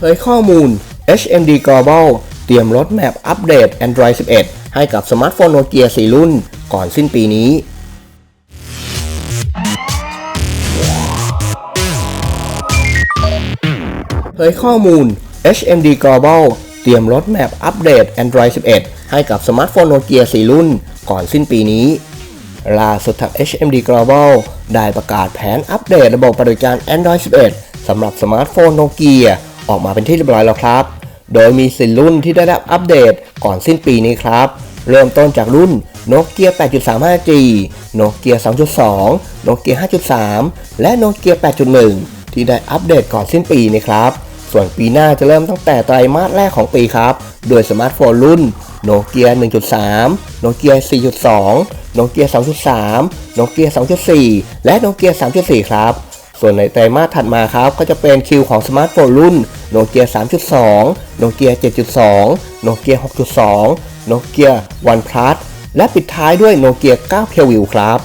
เผยข้อมูล HMD Global เตรียมรถแมปอัปเดต Android 11 ให้กับสมาร์ทโฟนโนเกีย4รุ่น ก่อนสิ้นปีนี้ เผยข้อมูล HMD Global เตรียมรถแมปอัปเดต Android 11 ให้กับสมาร์ทโฟนโนเกีย4รุ่น ก่อนสิ้นปีนี้ล่าสุดทาง HMD Global ได้ประกาศแผนอัปเดตระบบปฏิบัติการ Android 11 สำหรับสมาร์ทโฟนโนเกีย ออกมาเป็นที่เรียบร้อยแล้วครับ โดยมีสิรุ่นที่ได้รับอัปเดตก่อนสิ้นปีนี้ครับ เริ่มต้นจากรุ่นโนเกีย 8.35G โนเกีย 2.2 โนเกีย 5.3 และโนเกีย 8.1 ที่ได้อัปเดตก่อนสิ้นปีนี้ครับ ส่วนปีหน้าจะเริ่มตั้งแต่ไตรมาสแรกของปีครับ โดยสมาร์ทโฟนรุ่นโนเกีย 1.3 โนเกีย 4.2 โนเกีย 2.3 โนเกีย 2.4 และโนเกีย 3.4 ครับ ส่วนในไตรมาสถัดมาครับ ก็จะเป็นคิวของสมาร์ทโฟนรุ่น โนเกีย3.2 โนเกีย7.2 โนเกีย6.2 โนเกีย OnePlus และปิดท้ายด้วยโนเกีย9 p u r e View ครับ